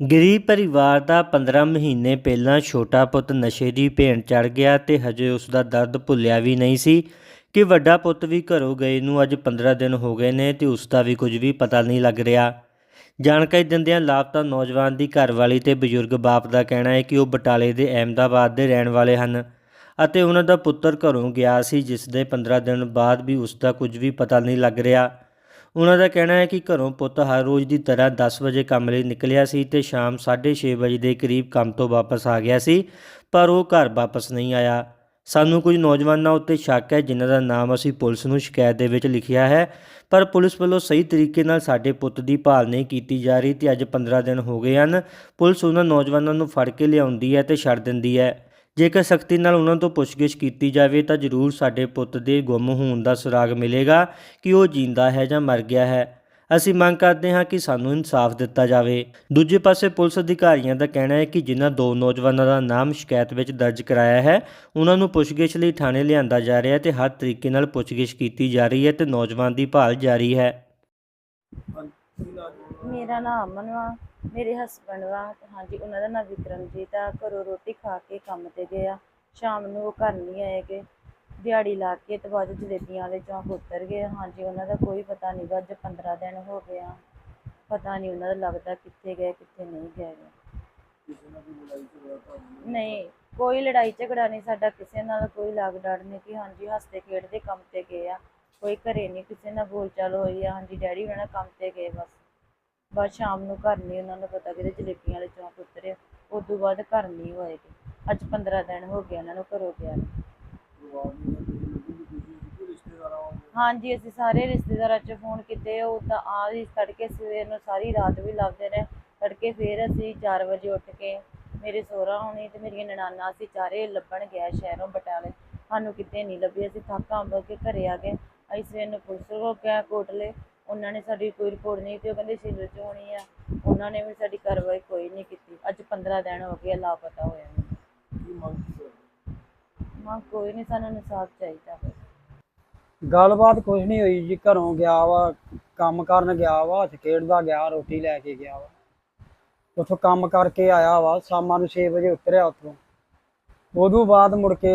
ਗਰੀਬ ਪਰਿਵਾਰ ਦਾ 15 ਮਹੀਨੇ ਪਹਿਲਾਂ ਛੋਟਾ ਪੁੱਤ ਨਸ਼ੇ ਦੀ ਭੇਂਟ ਚੜ ਗਿਆ ਤੇ ਹਜੇ ਉਸ ਦਾ ਦਰਦ ਭੁੱਲਿਆ ਵੀ ਨਹੀਂ ਸੀ ਕਿ ਵੱਡਾ ਪੁੱਤ ਵੀ ਘਰੋਂ ਗਏ ਨੂੰ ਅੱਜ 15 ਦਿਨ ਹੋ ਗਏ ਨੇ ਤੇ ਉਸ ਦਾ ਵੀ ਕੁਝ ਵੀ ਪਤਾ ਨਹੀਂ ਲੱਗ ਰਿਹਾ। ਜਾਣਕਾਰੀ ਦਿੰਦਿਆਂ ਲਾਪਤਾ ਨੌਜਵਾਨ ਦੀ ਘਰਵਾਲੀ ਤੇ ਬਜ਼ੁਰਗ ਬਾਪ ਦਾ ਕਹਿਣਾ ਹੈ ਕਿ ਉਹ ਬਟਾਲੇ ਦੇ ਅਹਿਮਦਾਬਾਦ ਦੇ ਰਹਿਣ ਵਾਲੇ ਹਨ ਅਤੇ ਉਹਨਾਂ ਦਾ ਪੁੱਤਰ ਘਰੋਂ ਗਿਆ ਸੀ, ਜਿਸ ਦੇ 15 ਦਿਨ ਬਾਅਦ ਵੀ ਉਸ ਦਾ ਕੁਝ ਵੀ ਪਤਾ ਨਹੀਂ ਲੱਗ ਰਿਹਾ। ਉਹਨਾਂ ਦਾ ਕਹਿਣਾ ਹੈ ਕਿ ਘਰੋਂ ਪੁੱਤ ਹਰ ਰੋਜ਼ ਦੀ ਤਰ੍ਹਾਂ 10 ਵਜੇ ਕੰਮ ਲਈ ਨਿਕਲਿਆ ਸੀ ਤੇ ਸ਼ਾਮ 6:30 ਵਜੇ ਦੇ ਕਰੀਬ ਕੰਮ ਤੋਂ ਵਾਪਸ ਆ ਗਿਆ ਸੀ, ਪਰ ਉਹ ਘਰ ਵਾਪਸ ਨਹੀਂ ਆਇਆ। ਸਾਨੂੰ ਕੁਝ ਨੌਜਵਾਨਾਂ ਉੱਤੇ ਸ਼ੱਕ ਹੈ, ਜਿਨ੍ਹਾਂ ਦਾ ਨਾਮ ਅਸੀਂ ਪੁਲਿਸ ਨੂੰ ਸ਼ਿਕਾਇਤ ਦੇ ਵਿੱਚ ਲਿਖਿਆ ਹੈ, ਪਰ ਪੁਲਿਸ ਵੱਲੋਂ ਸਹੀ ਤਰੀਕੇ ਨਾਲ ਸਾਡੇ ਪੁੱਤ ਦੀ ਭਾਲ ਨਹੀਂ ਕੀਤੀ ਜਾ ਰਹੀ ਤੇ ਅੱਜ 15 ਦਿਨ ਹੋ ਗਏ ਹਨ। ਪੁਲਿਸ ਉਹਨਾਂ ਨੌਜਵਾਨਾਂ ਨੂੰ ਫੜ ਕੇ ਲਿਆਉਂਦੀ ਹੈ ਤੇ ਛੱਡ ਦਿੰਦੀ ਹੈ। ਜੇਕਰ ਸਖਤੀ ਨਾਲ ਉਹਨਾਂ ਤੋਂ ਪੁੱਛਗਿੱਛ ਕੀਤੀ ਜਾਵੇ ਤਾਂ ਜ਼ਰੂਰ ਸਾਡੇ ਪੁੱਤ ਦੇ ਗੁੰਮ ਹੋਣ ਦਾ ਸੁਰਾਗ ਮਿਲੇਗਾ ਕਿ ਉਹ ਜਿੰਦਾ ਹੈ ਜਾਂ ਮਰ ਗਿਆ ਹੈ। ਅਸੀਂ ਮੰਗ ਕਰਦੇ ਹਾਂ ਕਿ ਸਾਨੂੰ ਇਨਸਾਫ ਦਿੱਤਾ ਜਾਵੇ। ਦੂਜੇ ਪਾਸੇ ਪੁਲਿਸ ਅਧਿਕਾਰੀਆਂ ਦਾ ਕਹਿਣਾ ਹੈ ਕਿ ਜਿਨ੍ਹਾਂ ਦੋ ਨੌਜਵਾਨਾਂ ਦਾ ਨਾਮ ਸ਼ਿਕਾਇਤ ਵਿੱਚ ਦਰਜ ਕਰਾਇਆ ਹੈ, ਉਹਨਾਂ ਨੂੰ ਪੁੱਛਗਿੱਛ ਲਈ ਥਾਣੇ ਲਿਆਂਦਾ ਜਾ ਰਿਹਾ ਹੈ ਤੇ ਹਰ ਤਰੀਕੇ ਨਾਲ ਪੁੱਛਗਿੱਛ ਕੀਤੀ ਜਾ ਰਹੀ ਹੈ ਤੇ ਨੌਜਵਾਨ ਦੀ ਭਾਲ ਜਾਰੀ ਹੈ। ਮੇਰਾ ਨਾਮ ਅਮਨ ਵਾ ਮੇਰੇ ਹਸਬੰਡ ਵਾ। ਹਾਂਜੀ, ਉਹਨਾਂ ਦਾ ਨਾਮ ਵਿਕਰਮਜੀਤ ਆ। ਘਰੋਂ ਰੋਟੀ ਖਾ ਕੇ ਕੰਮ ਤੇ ਗਏ ਆ। ਸ਼ਾਮ ਨੂੰ ਉਹ ਘਰ ਨਹੀਂ ਆਏਗੇ ਦਿਹਾੜੀ ਲਾ ਕੇ ਤੇ ਬਾਅਦ 'ਚ ਜਲੇਬੀਆਂ ਵਾਲੇ ਚੌਂਕ ਉਤਰ ਗਏ। ਹਾਂਜੀ, ਉਹਨਾਂ ਦਾ ਕੋਈ ਪਤਾ ਨਹੀਂ ਗਾ, ਅੱਜ 15 ਦਿਨ ਹੋ ਗਏ ਆ। ਪਤਾ ਨਹੀਂ ਉਹਨਾਂ ਦਾ ਲੱਗਦਾ ਕਿੱਥੇ ਗਏ, ਕਿੱਥੇ ਨਹੀਂ ਗਏ। ਨਹੀਂ, ਕੋਈ ਲੜਾਈ ਝਗੜਾ ਨਹੀਂ, ਸਾਡਾ ਕਿਸੇ ਨਾਲ ਕੋਈ ਲਾਗ ਡਾਟ ਨਹੀਂ। ਕਿ ਹਾਂਜੀ, ਹੱਸਦੇ ਖੇਡਦੇ ਕੰਮ ਤੇ ਗਏ ਆ। ਕੋਈ ਘਰੇ ਨਹੀਂ ਕਿਸੇ ਨਾਲ ਬੋਲਚਾਲ ਹੋਈ ਆ, ਹਾਂਜੀ ਡੈਡੀ ਉਹਨਾਂ ਕੰਮ ਤੇ ਗਏ ਬਸ। ਬਸ ਸ਼ਾਮ ਨੂੰ ਘਰ ਨਹੀਂ ਉਹਨਾਂ ਨੂੰ ਪਤਾ ਕਿਤੇ ਜਲੇਬੀਆਂ ਵਾਲੇ ਚੌਂਕ ਉਤਰੇ ਉਸ ਤੋਂ ਬਾਅਦ ਘਰ ਨਹੀਂ ਹੋਏ ਅੱਜ 15 ਦਿਨ ਹੋ ਗਏ ਉਹਨਾਂ ਨੂੰ ਘਰੋਂ ਗਿਆ ਹਾਂਜੀ, ਅਸੀਂ ਸਾਰੇ ਰਿਸ਼ਤੇਦਾਰਾਂ 'ਚ ਫੋਨ ਕੀਤੇ, ਉਹ ਤਾਂ ਆ ਹੀ ਤੜਕੇ, ਸਵੇਰ ਨੂੰ ਸਾਰੀ ਰਾਤ ਵੀ ਲੱਭਦੇ ਰਹੇ। ਤੜਕੇ ਫੇਰ ਅਸੀਂ 4 ਵਜੇ ਉੱਠ ਕੇ ਮੇਰੇ ਸਹੁਰਾ ਹੋਣੀ ਤੇ ਮੇਰੀਆਂ ਨਨਾਨਾ ਅਸੀਂ ਚਾਰੇ ਲੱਭਣ ਗਿਆ ਸ਼ਹਿਰੋਂ ਬਟਾਲੇ। ਸਾਨੂੰ ਕਿਤੇ ਨਹੀਂ ਲੱਭੀ, ਅਸੀਂ ਥੱਕ ਅੰਬ ਕੇ ਘਰੇ ਆ ਗਏ। ਅਸੀਂ ਸਵੇਰ ਨੂੰ ਪੁਲਿਸ ਕੋਲ ਗਏ ਕੋਟਲੇ ਉਹਨਾਂ ਨੇ ਸਾਡੀ ਕੋਈ ਰਿਪੋਰਟ ਨਹੀਂ ਤੇ ਉਹ ਕਹਿੰਦੇ ਸਿਵਲ 'ਚ ਹੋਣੀ ਆ। ਉਹਨਾਂ ਨੇ ਵੀ ਸਾਡੀ ਕਾਰਵਾਈ ਕੋਈ ਨਹੀਂ ਕੀਤੀ। ਅੱਜ 15 ਦਿਨ ਹੋ ਗਏ ਲਾਪਤਾ ਹੋਇਆ ਨੂੰ ਮਾਂ ਕੋਈ ਨਹੀਂ ਸਾਨੂੰ ਇਨਸਾਫ ਚਾਹੀਦਾ ਗੱਲਬਾਤ ਕੁਝ ਨਹੀਂ ਹੋਈ ਜੀ ਘਰੋਂ ਗਿਆ ਵਾ ਕੰਮ ਕਰਨ ਗਿਆ ਵਾ ਹੱਥ ਖੇਡਦਾ ਗਿਆ ਰੋਟੀ ਲੈ ਕੇ ਗਿਆ ਵਾ। ਉੱਥੋਂ ਕੰਮ ਕਰਕੇ ਆਇਆ ਵਾ ਸ਼ਾਮਾਂ ਨੂੰ 6 ਵਜੇ ਉਤਰਿਆ ਉੱਥੋਂ। ਉਦੋਂ ਬਾਅਦ ਮੁੜ ਕੇ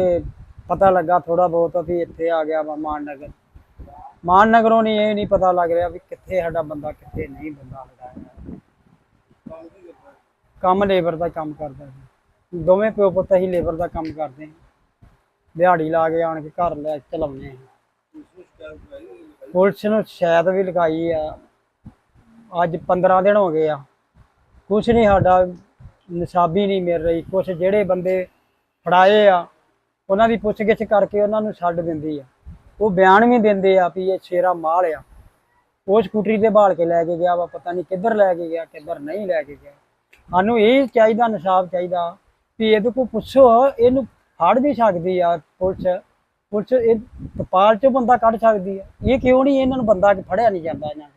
ਪਤਾ ਲੱਗਾ ਥੋੜਾ ਬਹੁਤ ਵੀ ਇੱਥੇ ਆ ਗਿਆ ਵਾ ਮਾਨਨਗਰ ਮਾਨ ਨਗਰੋਂ ਨਹੀਂ, ਇਹ ਨਹੀਂ ਪਤਾ ਲੱਗ ਰਿਹਾ ਵੀ ਕਿੱਥੇ ਸਾਡਾ ਬੰਦਾ, ਕਿੱਥੇ ਨਹੀਂ ਬੰਦਾ ਸਾਡਾ ਕੰਮ ਲੇਬਰ ਦਾ ਕੰਮ ਕਰਦਾ ਸੀ। ਦੋਵੇਂ ਪਿਓ ਪੁੱਤ ਹੀ ਲੇਬਰ ਦਾ ਕੰਮ ਕਰਦੇ ਹਾਂ ਦਿਹਾੜੀ ਲਾ ਕੇ ਆਣ ਕੇ ਘਰ ਲੈ ਚਲਾਉਂਦੇ ਹਾਂ ਪੁਲਿਸ ਨੂੰ ਸ਼ਾਇਦ ਵੀ ਲਗਾਈ ਆ। ਅੱਜ 15 ਦਿਨ ਹੋ ਗਏ ਆ। ਕੁਛ ਨਹੀਂ ਸਾਡਾ, ਨਿਸ਼ਾਬੀ ਨਹੀਂ ਮਿਲ ਰਹੀ। ਕੁਛ ਜਿਹੜੇ ਬੰਦੇ ਫੜਾਏ ਆ, ਉਹਨਾਂ ਦੀ ਪੁੱਛਗਿੱਛ ਕਰਕੇ ਉਹਨਾਂ ਨੂੰ ਛੱਡ ਦਿੰਦੀ ਆ। ਉਹ ਬਿਆਨ ਵੀ ਦਿੰਦੇ ਆ ਵੀ ਇਹ ਸ਼ੇਰਾ ਮਾਲ ਆ। ਉਹ ਸਕੂਟਰੀ ਤੇ ਬਾਲ ਕੇ ਲੈ ਕੇ ਗਿਆ ਵਾ, ਪਤਾ ਨਹੀਂ ਕਿੱਧਰ ਲੈ ਕੇ ਗਿਆ, ਕਿੱਧਰ ਨਹੀਂ ਲੈ ਕੇ ਗਿਆ। ਸਾਨੂੰ ਇਹ ਚਾਹੀਦਾ ਨਿਸ਼ਾਬ ਚਾਹੀਦਾ ਵੀ ਇਹਦੇ ਕੋਲ ਪੁੱਛੋ, ਇਹਨੂੰ ਫੜ ਵੀ ਸਕਦੀ ਆ ਪੁਲਿਸ। ਪੁਲਿਸ ਇਹ ਤਪਾਲ ਚੋਂ ਬੰਦਾ ਕੱਢ ਸਕਦੀ ਆ। ਇਹ ਕਿਉਂ ਨਹੀਂ ਇਹਨਾਂ ਨੂੰ ਬੰਦਾ ਫੜਿਆ ਨਹੀਂ ਜਾਂਦਾ ਇਹਨਾਂ ਨੂੰ?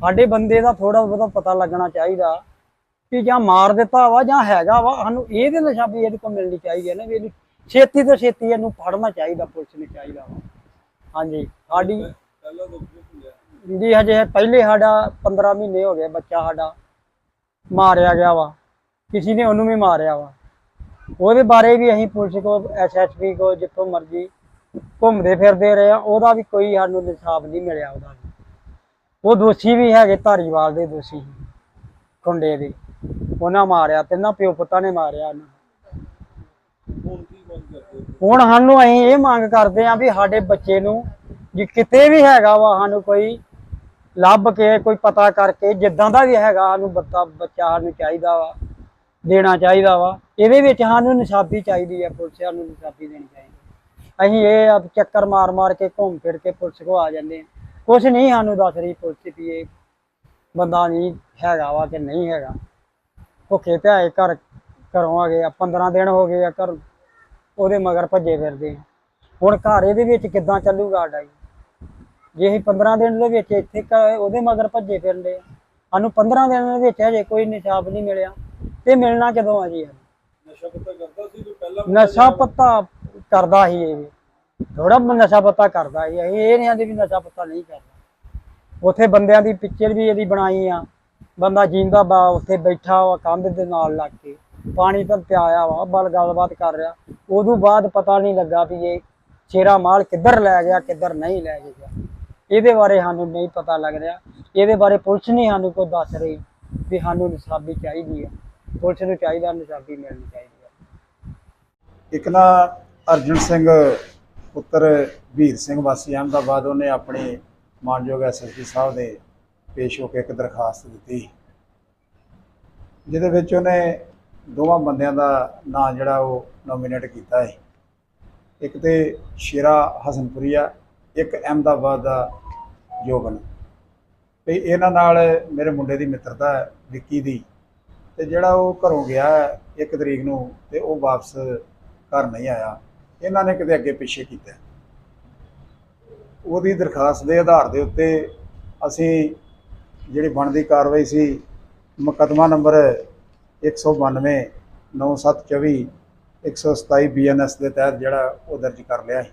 ਸਾਡੇ ਬੰਦੇ ਦਾ ਥੋੜਾ ਬਹੁਤਾ ਪਤਾ ਲੱਗਣਾ ਚਾਹੀਦਾ ਕਿ ਜਾਂ ਮਾਰ ਦਿੱਤਾ ਵਾ ਜਾਂ ਹੈਗਾ ਵਾ। ਸਾਨੂੰ ਇਹਦੇ ਨਸ਼ਾ ਵੀ ਇਹਦੇ ਕੋਲ ਮਿਲਣੀ ਚਾਹੀਦੀ ਹੈ ਨਾ ਵੀ ਇਹਨੂੰ ਛੇਤੀ ਤੋਂ ਛੇਤੀ ਇਹਨੂੰ ਫੜਨਾ ਚਾਹੀਦਾ, ਪੁਲਿਸ ਨੂੰ ਚਾਹੀਦਾ ਵਾ। ਹਾਂਜੀ, ਸਾਡੀ ਜੀ ਹਜੇ ਪਹਿਲੇ ਸਾਡਾ 15 ਮਹੀਨੇ ਹੋ ਗਏ ਬੱਚਾ ਸਾਡਾ ਮਾਰਿਆ ਗਿਆ ਵਾ, ਕਿਸੇ ਨੇ ਉਹਨੂੰ ਵੀ ਮਾਰਿਆ ਵਾ। ਉਹਦੇ ਬਾਰੇ ਵੀ ਅਸੀਂ ਪੁਲਿਸ ਕੋ ਐਸਐਸਪੀ ਕੋ ਜਿੱਥੋਂ ਮਰਜ਼ੀ ਘੁੰਮਦੇ ਫਿਰਦੇ ਰਹੇ ਆ, ਉਹਦਾ ਵੀ ਕੋਈ ਸਾਨੂੰ ਇਨਸਾਫ ਨਹੀਂ ਮਿਲਿਆ ਉਹਦਾ ਵੀ। ਉਹ ਦੋਸ਼ੀ ਵੀ ਹੈਗੇ ਧਾਰੀਵਾਲ ਦੇ ਦੋਸ਼ੀ, ਖੁੰਡੇ ਦੇ। ਉਹਨਾਂ ਮਾਰਿਆ ਤਿੰਨਾਂ ਪਿਓ ਪੁੱਤਾਂ ਨੇ ਮਾਰਿਆ ਉਹਨਾਂ ਹੁਣ ਸਾਨੂੰ ਅਸੀਂ ਇਹ ਮੰਗ ਕਰਦੇ ਆ ਵੀ ਸਾਡੇ ਬੱਚੇ ਨੂੰ ਜੇ ਕਿਤੇ ਵੀ ਹੈਗਾ ਵਾ ਸਾਨੂੰ ਕੋਈ ਲੱਭ ਕੇ, ਕੋਈ ਪਤਾ ਕਰਕੇ, ਜਿੱਦਾਂ ਦਾ ਵੀ ਹੈਗਾ ਸਾਨੂੰ ਬੱਤਾ, ਬੱਚਾ ਸਾਨੂੰ ਚਾਹੀਦਾ ਵਾ, ਦੇਣਾ ਚਾਹੀਦਾ ਵਾ, ਇਹਦੇ ਵਿੱਚ ਸਾਨੂੰ ਨਿਸ਼ਾਬੀ ਚਾਹੀਦੀ ਹੈ, ਪੁਲਿਸ ਸਾਨੂੰ ਨਿਸ਼ਾਬੀ ਦੇਣੀ ਚਾਹੀਦੀ ਅਸੀਂ ਇਹ ਆ ਚੱਕਰ ਮਾਰ ਮਾਰ ਕੇ, ਘੁੰਮ ਫਿਰ ਕੇ ਪੁਲਿਸ ਕੋ ਆ ਜਾਂਦੇ ਹਾਂ। ਕੁਝ ਨਹੀਂ ਸਾਨੂੰ ਦੱਸ ਰਹੀ ਪੁਲਿਸ ਵੀ ਇਹ ਬੰਦਾ ਨਹੀਂ ਹੈਗਾ ਵਾ ਕਿ ਨਹੀਂ ਹੈਗਾ। ਭੁੱਖੇ ਪਿਆਏ ਘਰ, ਘਰੋਂ ਆ ਗਏ ਆ 15 ਦਿਨ ਹੋ ਗਏ ਆ ਘਰ ਉਹਦੇ ਮਗਰ ਭੱਜੇ ਫਿਰਦੇ ਆ। ਹੁਣ ਘਰ ਇਹਦੇ ਵਿੱਚ ਕਿੱਦਾਂ ਚੱਲੂਗਾ ਸਾਡਾ ਜੀ? ਜੇ ਅਸੀਂ 15 ਦਿਨ ਦੇ ਵਿੱਚ ਇੱਥੇ ਉਹਦੇ ਮਗਰ ਭੱਜੇ ਫਿਰਦੇ ਆ। ਸਾਨੂੰ 15 ਦਿਨ ਦੇ ਵਿੱਚ ਹਜੇ ਕੋਈ ਨਿਸ਼ਾਬ ਨਹੀਂ ਮਿਲਿਆ। ਤੇ ਮਿਲਣਾ ਕਦੋਂ ਆ ਜੀ ਨਸ਼ਾ ਪੱਤਾ ਕਰਦਾ ਸੀ ਕੋਈ ਪਹਿਲਾਂ ਨਸ਼ਾ ਪੱਤਾ ਕਰਦਾ ਹੀ ਇਹ ਥੋੜਾ ਨਸ਼ਾ ਪੱਤਾ ਕਰਦਾ ਇਹ ਇਹ ਨਹੀਂ ਆਂਦੇ ਵੀ ਨਸ਼ਾ ਪੱਤਾ ਨਹੀਂ ਕਰਦਾ। ਉਥੇ ਬੰਦਿਆਂ ਦੀ ਪਿਕਚਰ ਵੀ ਇਹਦੀ ਬਣਾਈ ਆ। ਬੰਦਾ ਜਿੰਦਾ ਬਾ ਉੱਥੇ ਬੈਠਾ ਵਾ ਕੰਧ ਦੇ ਨਾਲ ਲੱਗ ਕੇ। ਪਾਣੀ ਤਾਂ ਪਿਆਇਆ ਵਾ, ਬਲ ਗੱਲਬਾਤ ਕਰ ਰਿਹਾ। ਉਦੋਂ ਬਾਅਦ ਪਤਾ ਨਹੀਂ ਲੱਗਾ ਵੀ ਇਹ ਸ਼ੇਰਾ ਮਾਲ ਕਿੱਧਰ ਲੈ ਗਿਆ, ਕਿੱਧਰ ਨਹੀਂ ਲੈ ਗਿਆ। ਇਹਦੇ ਬਾਰੇ ਸਾਨੂੰ ਨਹੀਂ ਪਤਾ ਲੱਗ ਰਿਹਾ। ਇਹਦੇ ਬਾਰੇ ਪੁਲਿਸ ਨਹੀਂ ਸਾਨੂੰ ਕੋਈ ਦੱਸ ਰਹੀ ਵੀ ਸਾਨੂੰ ਨਿਸ਼ਾਬੀ ਚਾਹੀਦੀ ਹੈ। ਪੁਲਿਸ ਨੂੰ ਚਾਹੀਦਾ ਨਿਸ਼ਾਬੀ ਮਿਲਣੀ ਚਾਹੀਦੀ ਹੈ। ਇੱਕ ਨਾ ਅਰਜਨ ਸਿੰਘ ਪੁੱਤਰ ਵੀਰ ਸਿੰਘ ਵਾਸੀ ਅਹਿਮਦਾਬਾਦ, ਉਹਨੇ ਆਪਣੇ ਮਾਨਯੋਗ ਐਸਐਸਪੀ ਸਾਹਿਬ ਦੇ ਪੇਸ਼ ਹੋ ਕੇ ਇੱਕ ਦਰਖਾਸਤ ਦਿੱਤੀ। ਜਿਹਦੇ ਵਿੱਚ ਉਹਨੇ ਦੋਵਾਂ ਬੰਦਿਆਂ ਦਾ ਨਾਂ ਜਿਹੜਾ ਉਹ ਨੋਮੀਨੇਟ ਕੀਤਾ ਹੈ ਇੱਕ ਤੇ ਸ਼ੇਰਾ ਹਸਨਪੁਰੀਆ ਇੱਕ ਅਹਿਮਦਾਬਾਦ ਦਾ ਜੋਬਨ। ਤੇ ਇਹਨਾਂ ਨਾਲ ਮੇਰੇ ਮੁੰਡੇ ਦੀ ਮਿੱਤਰਤਾ ਹੈ, ਵਿੱਕੀ ਦੀ। ਤੇ ਜਿਹੜਾ ਉਹ ਘਰੋਂ ਗਿਆ ਹੈ ਇੱਕ ਤਰੀਕ ਨੂੰ ਤੇ ਉਹ ਵਾਪਸ ਘਰ ਨਹੀਂ ਆਇਆ। ਇਹਨਾਂ ਨੇ ਕਿਤੇ ਅੱਗੇ ਪਿੱਛੇ ਕੀਤਾ। ਉਹਦੀ ਦਰਖਾਸਤ ਦੇ ਆਧਾਰ ਦੇ ਉੱਤੇ ਅਸੀਂ ਜਿਹੜੀ ਬਣਦੀ ਕਾਰਵਾਈ ਸੀ, ਮੁਕੱਦਮਾ ਨੰਬਰ 192 9724 127 ਬੀਐਨਐਸ ਦੇ ਤਹਿਤ ਜਿਹੜਾ ਉਹ ਦਰਜ ਕਰ ਲਿਆ ਹੈ।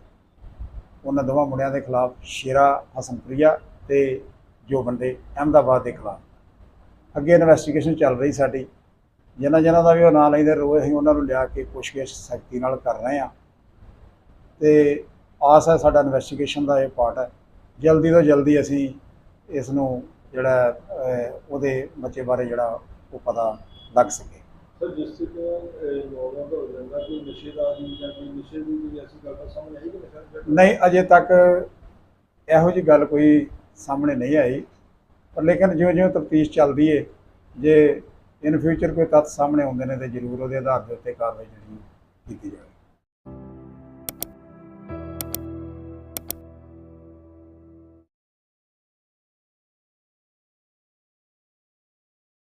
ਉਹਨਾਂ ਦੋਵਾਂ ਮੁੰਡਿਆਂ ਦੇ ਖਿਲਾਫ ਸ਼ੇਰਾ ਹਸਨਪ੍ਰਿਆ ਤੇ ਜੋ ਬੰਦੇ ਅਹਿਮਦਾਬਾਦ ਦੇ ਖਿਲਾਫ। ਅੱਗੇ ਇਨਵੈਸਟੀਗੇਸ਼ਨ ਚੱਲ ਰਹੀ ਸਾਡੀ। ਜਿਨ੍ਹਾਂ ਜਿਨ੍ਹਾਂ ਦਾ ਵੀ ਉਹ ਨਾਂ ਲੈਂਦੇ ਰੋਏ ਅਸੀਂ ਉਹਨਾਂ ਨੂੰ ਲਿਆ ਕੇ ਪੁੱਛਗਿੱਛ ਸਖਤੀ ਨਾਲ ਕਰ ਰਹੇ ਆ ਤੇ ਆਸ ਹੈ ਸਾਡਾ ਇਨਵੈਸਟੀਗੇਸ਼ਨ ਦਾ ਇਹ ਪਾਰਟ ਹੈ। ਜਲਦੀ ਤੋਂ ਜਲਦੀ ਅਸੀਂ ਇਸ ਨੂੰ ਜਿਹੜਾ ਉਹਦੇ ਬੱਚੇ ਬਾਰੇ ਜਿਹੜਾ ਉਹ ਪਤਾ ਲੱਗ ਸਕੇ। ਸਰ ਜਿਸ ਤੇ ਨੌਵਾਂ ਦਾ ਹੋ ਜਾਂਦਾ ਕੋਈ ਨਸ਼ੇ ਦਾ ਦੀ ਜਾਂ ਕੋਈ ਨਸ਼ੇ ਦੀ ਕੋਈ ਐਸੀ ਗੱਲ ਤਾਂ ਸਾਹਮਣੇ ਆਈ ਕਿ ਨਸ਼ਾ ਜਿਹੜਾ- ਨਹੀਂ ਅਜੇ ਤੱਕ ਇਹੋ ਜੀ ਗੱਲ ਕੋਈ ਸਾਹਮਣੇ ਨਹੀਂ ਆਈ। ਪਰ ਲੇਕਿਨ ਜਿਉਂ ਜਿਉਂ ਤਫਤੀਸ਼ ਚੱਲਦੀ ਏ ਜੇ ਇਨ ਫਿਊਚਰ ਕੋਈ ਤੱਥ ਸਾਹਮਣੇ ਆਉਂਦੇ ਨੇ ਤੇ ਜ਼ਰੂਰ ਉਹਦੇ ਆਧਾਰ ਦੇ ਉੱਤੇ ਕਾਰਵਾਈ ਜਿਹੜੀ ਕੀਤੀ ਜਾਵੇ।